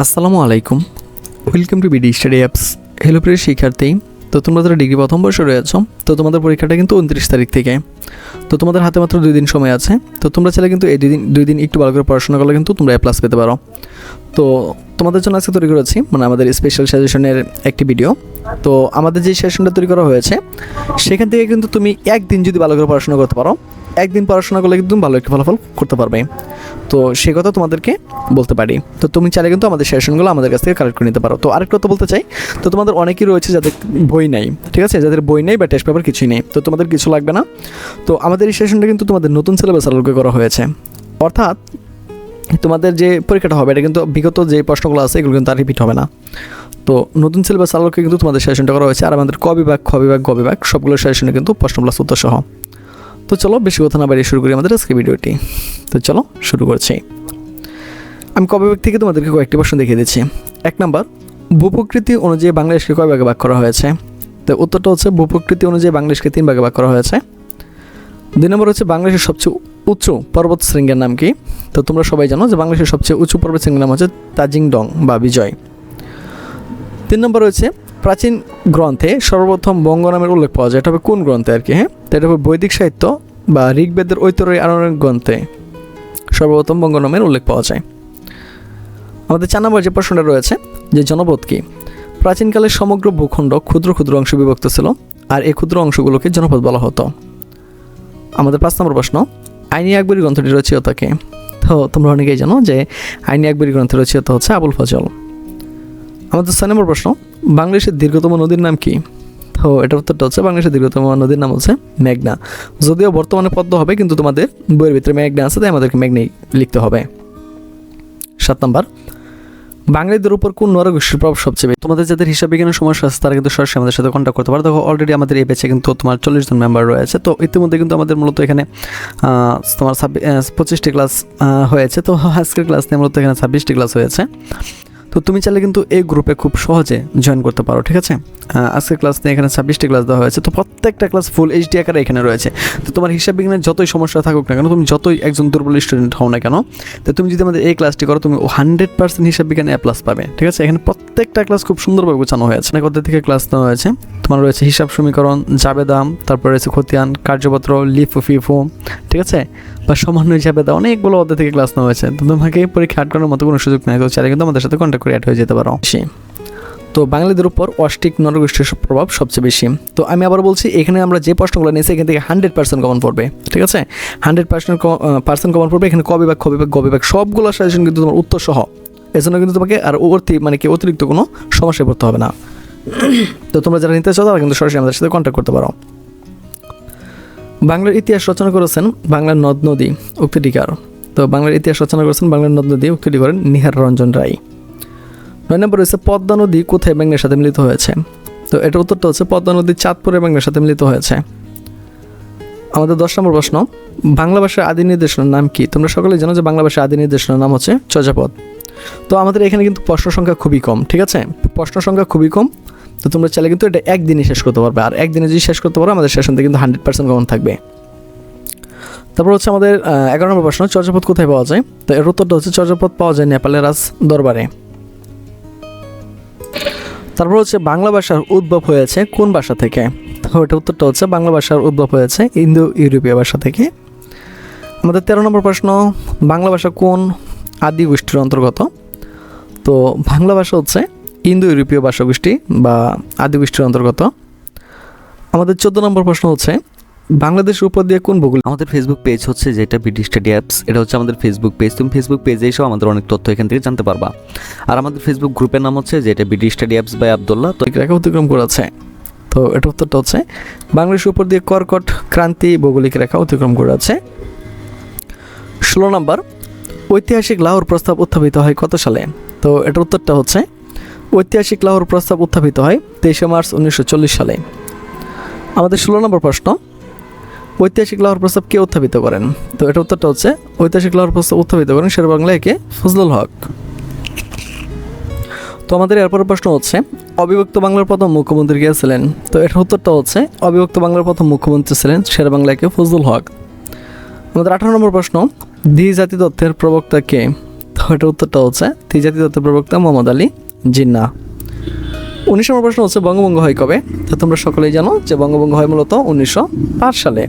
আসসালামু আলাইকুম। Welcome to BD study apps hello প্রিয় শিক্ষার্থী, তো তোমরা যারা ডিগ্রি প্রথম বর্ষে রয়েছ, তো তোমাদের পরীক্ষাটা কিন্তু উনত্রিশ তারিখ থেকে। তো তোমাদের হাতে মাত্র দুই দিন সময় আছে, তো তোমরা চাইলে কিন্তু এই দুই দিন দুই দিন একটু ভালো করে পড়াশোনা করলে কিন্তু তোমরা এ প্লাস পেতে পারো। তো তোমাদের জন্য আজকে তৈরি করেছি মানে আমাদের স্পেশাল সাজেশনের একটি ভিডিও তো আমাদের যে সেশনটা তৈরি করা হয়েছে, সেখান থেকে কিন্তু তুমি একদিন যদি ভালো করে পড়াশোনা করতে পারো একদিন পড়াশোনা করলে তুমি ভালো একটি ফলাফল করতে পারবে। তো সে কথা তোমাদেরকে বলতে পারি। তো তুমি চাইলে কিন্তু আমাদের সেশনগুলো আমাদের কাছ থেকে কালেক্ট করে নিতে পারো। তো আরেকটা কথা বলতে চাই, তো তোমাদের অনেকেই রয়েছে যাদের বই নাই, ঠিক আছে? যাদের বই নেই বা টেস্ট পেপার কিছুই নেই, তো তোমাদের কিছু লাগবে না? তো আমাদের এই সেশনটা কিন্তু তোমাদের নতুন সিলেবাস আলোকে করা হয়েছে। অর্থাৎ তোমাদের যে পরীক্ষাটা হবে, এটা কিন্তু বিগত যে প্রশ্নগুলো আছে, এগুলো কিন্তু আর রিপিট হবে না। তো নতুন সিলেবাস আলোকে কিন্তু তোমাদের সেশনটা করা হয়েছে, আর আমাদের ক বিভাগ, খ বিভাগ সবগুলো সেশনে কিন্তু প্রশ্ন প্লাস উত্তর সহ। তো চলো, বেশি কথা না বাড়িয়ে শুরু করি আমাদের আজকে ভিডিওটি। তো চলো, শুরু করছি। আমি কবে বিভাগ থেকে তোমাদেরকে কয়েকটি প্রশ্ন দেখিয়ে দিচ্ছি। এক নম্বর, ভূপ্রকৃতি অনুযায়ী বাংলাদেশকে কয় ভাগে ভাগ করা হয়েছে? তো উত্তরটা হচ্ছে, ভূপ্রকৃতি অনুযায়ী বাংলাদেশকে তিন ভাগে ভাগ করা হয়েছে। দুই নম্বর হচ্ছে, বাংলাদেশের সবচেয়ে উঁচু পর্বত শৃঙ্গের নাম কি? তো তোমরা সবাই জানো যে বাংলাদেশের সবচেয়ে উঁচু পর্বত শৃঙ্গের নাম হচ্ছে তাজিং ডং বা বিজয়। তিন নম্বর হচ্ছে প্রাচীন গ্রন্থে সর্বপ্রথম বঙ্গ নামের উল্লেখ পাওয়া যায়। এটা হবে কোন গ্রন্থে আর কি হ্যাঁ? তো এটা হবে বৈদিক সাহিত্য বা ঋগ্বেদের ঐতরয় আরণের গ্রন্থে সর্বপ্রথম বঙ্গ নামের উল্লেখ পাওয়া যায়। আমাদের চার নম্বর যে প্রশ্নটা রয়েছে, যে জনপদ কি? প্রাচীনকালে সমগ্র ভূখণ্ড ক্ষুদ্র ক্ষুদ্র অংশ বিভক্ত ছিল আর এই ক্ষুদ্র অংশগুলোকে জনপদ বলা হতো। আমাদের পাঁচ নম্বর প্রশ্ন, আইনি আকবরী গ্রন্থটি রচিয়তাকে তো তোমরা অনেকেই জানো যে আইনি আকবরী গ্রন্থের রচিয়তা হচ্ছে আবুল ফজল। আমাদের ছয় নম্বর প্রশ্ন বাংলাদেশের দীর্ঘতম নদীর নাম কি? তো এটার উত্তরটা হচ্ছে বাংলাদেশের দীর্ঘতম নদীর নাম হচ্ছে মেঘনা। যদিও বর্তমানে পদ্ম হবে, কিন্তু তোমাদের বইয়ের ভিতরে মেঘনা আছে, তাই আমাদেরকে মেঘনাই লিখতে হবে। সাত নম্বর। বাঙালিদের উপর কোন নরগোষ্ঠীর প্রভাব সবচেয়ে বেশি? তোমাদের যাদের হিসাব বিজ্ঞানের সমস্যা আছে, তারা কিন্তু সরাসরি আমাদের সাথে কন্ট্যাক্ট করতে পারো। দেখো অলরেডি আমাদের এই ব্যাচে কিন্তু তোমার চল্লিশ জন মেম্বার রয়েছে। তো ইতিমধ্যে কিন্তু আমাদের মূলত এখানে তোমার ছাব্বিশ পঁচিশটি ক্লাস হয়েছে। তো আজকের ক্লাস নিয়ে মূলত এখানে ছাব্বিশটি ক্লাস হয়েছে। তো তুমি চাইলে কিন্তু এই গ্রুপে খুব সহজে জয়েন করতে পারো, ঠিক আছে? আজকের ক্লাস নিয়ে এখানে ছাব্বিশটি ক্লাস দেওয়া হয়েছে। তো প্রত্যেকটা ক্লাস ফুল এইচডি আকারে এখানে রয়েছে। তো তোমার হিসাব বিজ্ঞানের যতই সমস্যা থাকুক না কেন, তুমি যতই একজন দুর্বল স্টুডেন্ট হও না কেন, তো তুমি যদি আমাদের এই ক্লাসটি করো, তুমি হান্ড্রেড পার্সেন্ট হিসাব বিজ্ঞানে এ প্লাস পাবে, ঠিক আছে? এখানে প্রত্যেকটা ক্লাস খুব সুন্দরভাবে গোছানো হয়েছে। অনেক অর্ধেক থেকে ক্লাস নেওয়া হয়েছে। তোমার রয়েছে হিসাব সমীকরণ জাবেদাম তারপর রয়েছে খতিয়ান, কার্যপত্র লিফু ফিফু ঠিক আছে? বা সামান্য হিসাবে দাও, অনেকগুলো অধ্যায় থেকে ক্লাস নেওয়া হয়েছে। তো তোমাকে পরীক্ষা আট করার মতো কোনো সুযোগ নেই, তো চাইলে কিন্তু আমাদের সাথে কন্ট্যাক্ট করে অ্যাড হয়ে যেতে পারো। তো বাঙালিদের উপর অষ্টিক নরগোষ্ঠীর প্রভাব সবচেয়ে বেশি। তো আমি আবার বলছি, এখানে আমরা যে প্রশ্নগুলো নিয়েছি, এখান থেকে হান্ড্রেড পার্সেন্ট কমন পড়বে, ঠিক আছে? হান্ড্রেড পার্সেন্ট পার্সেন্ট কমন পড়বে, এখানে ক বিভাগ, খ বিভাগ, গ বিভাগ, সবগুলো সাজেশন কিন্তু তোমার উত্তর সহ। এজন্য কিন্তু তোমাকে আর অতি মানে কি অতিরিক্ত কোনো সমস্যায় পড়তে হবে না। তো তোমরা যারা নিতে চাও তারা কিন্তু সরাসরি আমাদের সাথে কন্ট্যাক্ট করতে পারো। বাংলার ইতিহাস রচনা করেছেন বাংলার নদ নদী উক্তিটিকার। তো বাংলার ইতিহাস রচনা করেছেন বাংলার নদ নদী উক্তিটি করেন নিহার রঞ্জন রায়। নয় নম্বর হচ্ছে পদ্মা নদী কোথায় বাংলার সাথে মিলিত হয়েছে? তো এটার উত্তরটা হচ্ছে পদ্মা নদী চাঁদপুরে বাংলার সাথে মিলিত হয়েছে। আমাদের দশ নম্বর প্রশ্ন, বাংলা ভাষার আদি নির্দেশনার নাম কি? তোমরা সকলেই জানো যে বাংলা ভাষার আদি নির্দেশনার নাম হচ্ছে চর্যাপদ তো আমাদের এখানে কিন্তু প্রশ্ন সংখ্যা খুবই কম, ঠিক আছে? প্রশ্ন সংখ্যা খুবই কম তো তোমরা চাইলে কিন্তু এটা একদিনই শেষ করতে পারবে। আর একদিনে যদি শেষ করতে পারো, আমাদের সেশন থেকে কিন্তু হান্ড্রেড পার্সেন্ট কমন থাকবে। তারপর হচ্ছে আমাদের এগারো নম্বর প্রশ্ন, চর্যাপদ কোথায় পাওয়া যায়? তো এর উত্তরটা হচ্ছে চর্যাপদ পাওয়া যায় নেপালের রাজ দরবারে তারপর হচ্ছে বাংলা ভাষার উদ্ভব হয়েছে কোন ভাষা থেকে? তো এটা উত্তরটা হচ্ছে বাংলা ভাষার উদ্ভব হয়েছে ইন্দো ইউরোপীয় ভাষা থেকে। আমাদের তেরো নম্বর প্রশ্ন, বাংলা ভাষা কোন আদি গোষ্ঠীর অন্তর্গত? তো বাংলা ভাষা হচ্ছে ইন্দো ইউরোপীয় ভাষা গোষ্ঠী বা আদি গোষ্ঠীর অন্তর্গত। আমাদের চোদ্দ নম্বর প্রশ্ন হচ্ছে বাংলাদেশের উপর দিয়ে কোন ভূগোল? আমাদের ফেসবুক পেজ হচ্ছে যেটা বিডি স্টাডি অ্যাপস এটা হচ্ছে আমাদের ফেসবুক পেজ তুমি ফেসবুক পেজে এসেও আমাদের অনেক তথ্য এখান থেকে জানতে পারবা। আর আমাদের ফেসবুক গ্রুপের নাম হচ্ছে যেটা BD study apps by Abdullah তো রেখা অতিক্রম করেছে তো এটা উত্তরটা হচ্ছে বাংলাদেশের উপর দিয়ে কর্কট ক্রান্তি ভৌগোলিক রেখা অতিক্রম করেছে ষোলো নম্বর ঐতিহাসিক লাহোর প্রস্তাব উত্থাপিত হয় কত সালে? তো এটার উত্তরটা হচ্ছে ঐতিহাসিক লাহোর প্রস্তাব উত্থাপিত হয় তেইশে মার্চ উনিশশো চল্লিশ সালে। আমাদের ষোলো নম্বর প্রশ্ন, ঐতিহাসিক লাহোর প্রস্তাব কে উত্থাপিত করেন? তো এটা উত্তরটা হচ্ছে, ঐতিহাসিক লাহোর প্রস্তাব উত্থাপিত করেন শের বাংলা একে ফজলুল হক। তো আমাদের এরপর প্রশ্ন হচ্ছে, অবিভক্ত বাংলার প্রথম মুখ্যমন্ত্রী কে ছিলেন? তো এটার উত্তরটা হচ্ছে, অবিভক্ত বাংলার প্রথম মুখ্যমন্ত্রী ছিলেন শের বাংলাকে ফজলুল হক। আমাদের আঠারো নম্বর প্রশ্ন দ্বি জাতি তথ্যের প্রবক্তা কে? তো এটার উত্তরটা হচ্ছে ত্রিজাতি তত্ত্বের প্রবক্তা মোহাম্মদ আলী। জিন্না উনিশ নম্বর প্রশ্ন হচ্ছে বঙ্গভঙ্গ হয় কবে? তা তোমরা সকলেই জানো যে বঙ্গভঙ্গ হয় মূলত উনিশশো পাঁচ সালে।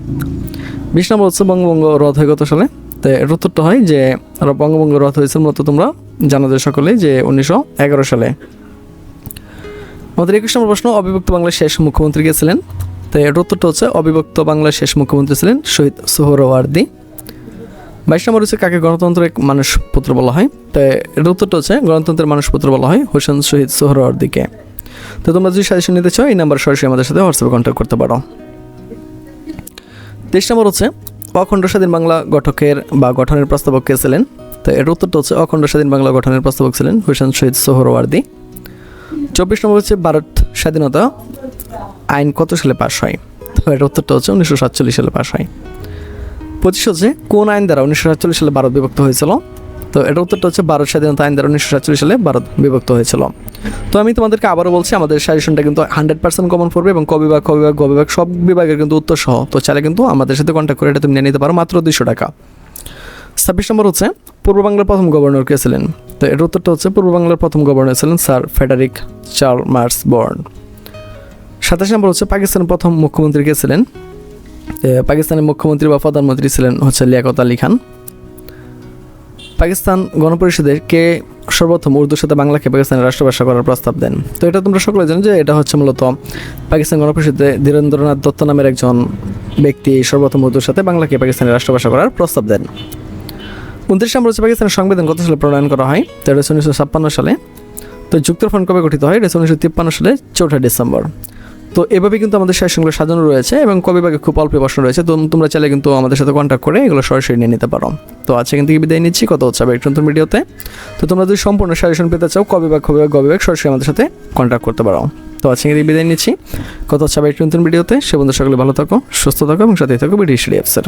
বিশ নম্বর হচ্ছে বঙ্গভঙ্গ রদ হয় গত সালে? তো এর উত্তরটা হয় যে বঙ্গভঙ্গ রদ হয়েছে মূলত তোমরা জানো যে সকলেই যে উনিশশো এগারো সালে। আমাদের একুশ নম্বর প্রশ্ন, অবিভক্ত বাংলার শেষ মুখ্যমন্ত্রী কে ছিলেন? তো এর উত্তরটা হচ্ছে অবিভক্ত বাংলার শেষ মুখ্যমন্ত্রী ছিলেন শহীদ সোহরওয়ার্দী। বাইশ নম্বর হচ্ছে কাকে গণতন্ত্রের মানুষ পুত্র বলা হয়? তো এর উত্তরটা হচ্ছে গণতন্ত্রের মানুষ পুত্র বলা হয় হোসেন শহীদ সোহরওয়ার্দীকে তো তোমরা যদি সাজেশন নিতে চাও, এই নাম্বার সরাসরি আমাদের সাথে হোয়াটসঅ্যাপে কন্ট্যাক্ট করতে পারো। তেইশ নম্বর হচ্ছে, অখণ্ড স্বাধীন বাংলা গঠকের বা গঠনের প্রস্তাবক কে ছিলেন? তো এর উত্তরটা হচ্ছে অখণ্ড স্বাধীন বাংলা গঠনের প্রস্তাবক ছিলেন হোসেন শহীদ সোহরওয়ার্দী। চব্বিশ নম্বর হচ্ছে ভারত স্বাধীনতা আইন কত সালে পাশ হয়? তো এর উত্তরটা হচ্ছে উনিশশো সাতচল্লিশ সালে পাশ হয়। পঁচিশ হচ্ছে কোন আইন দ্বারা উনিশশো সাতচল্লিশ সালে ভারত বিভক্ত হয়েছিল? তো এটার উত্তরটা হচ্ছে ভারত স্বাধীনতা আইন দ্বারা উনিশশো সাতচল্লিশ সালে ভারত বিভক্ত হয়েছিল। তো আমি তোমাদেরকে আবারও বলছি, আমাদের সাজেশনটা কিন্তু হান্ড্রেড পার্সেন্ট কমন পড়বে এবং ক বিভাগ, খ বিভাগ, গ সব বিভাগের কিন্তু উত্তর সহ। তো চাইলে কিন্তু আমাদের সাথে কন্ট্যাক্ট করে এটা তুমি নিয়ে নিতে পারো, মাত্র দুশো টাকা। ছাব্বিশ নম্বর হচ্ছে পূর্ব বাংলার প্রথম গভর্নর কে ছিলেন? তো এর উত্তরটা হচ্ছে পূর্ব বাংলার প্রথম গভর্নর ছিলেন sir Frederick Charles Marsh Bourne. সাতাশ নম্বর হচ্ছে পাকিস্তানের প্রথম মুখ্যমন্ত্রী কে ছিলেন? পাকিস্তানের মুখ্যমন্ত্রী বা প্রধানমন্ত্রী ছিলেন হচ্ছে লিয়াকত আলী খান। পাকিস্তান গণপরিষদের কে সর্বপ্রথম উর্দুর সাথে বাংলাকে পাকিস্তানের রাষ্ট্রভাষা করার প্রস্তাব দেন। তো এটা তোমরা সকলে জানো যে এটা হচ্ছে মূলত পাকিস্তান গণপরিষদে ধীরেন্দ্রনাথ দত্ত নামের একজন ব্যক্তি সর্বপ্রথম উর্দুর সাথে বাংলাকে পাকিস্তানের রাষ্ট্রভাষা করার প্রস্তাব দেন। উনত্রিশ নম্বর পাকিস্তানের সংবিধান কত সালে প্রণয়ন করা হয়? তো এটা উনিশশো ছাপ্পান্ন সালে। তো যুক্তফ্রন্ট কবে গঠিত হয়? এটা উনিশশো তিপ্পান্ন সালে চৌঠা ডিসেম্বর। তো এভাবে কিন্তু আমাদের সেশনগুলো সাজানো রয়েছে এবং কবিভাগে খুব অল্প প্রশ্ন রয়েছে, তো তোমরা চাইলে কিন্তু আমাদের সাথে কন্ট্যাক্ট করে এগুলো সরাসরি নিয়ে নিতে পারো। তো আজকে কিন্তু বিদায় নিচ্ছি কত হচ্ছে আবার নতুন ভিডিওতে। তো তোমরা যদি সম্পূর্ণ সাজেশন পেতে চাও কবিভাগ কবিভাগ গবিভাগ সরাসরি আমাদের সাথে কন্ট্যাক্ট করতে পারো। তো আজকে কিন্তু বিদায় নিচ্ছি কত হচ্ছে একটু নতুন ভিডিওতে। সে বন্ধু সকলে ভালো থাকো, সুস্থ থাকো এবং সাথে থাকো বিডি স্টাডি অ্যাপসের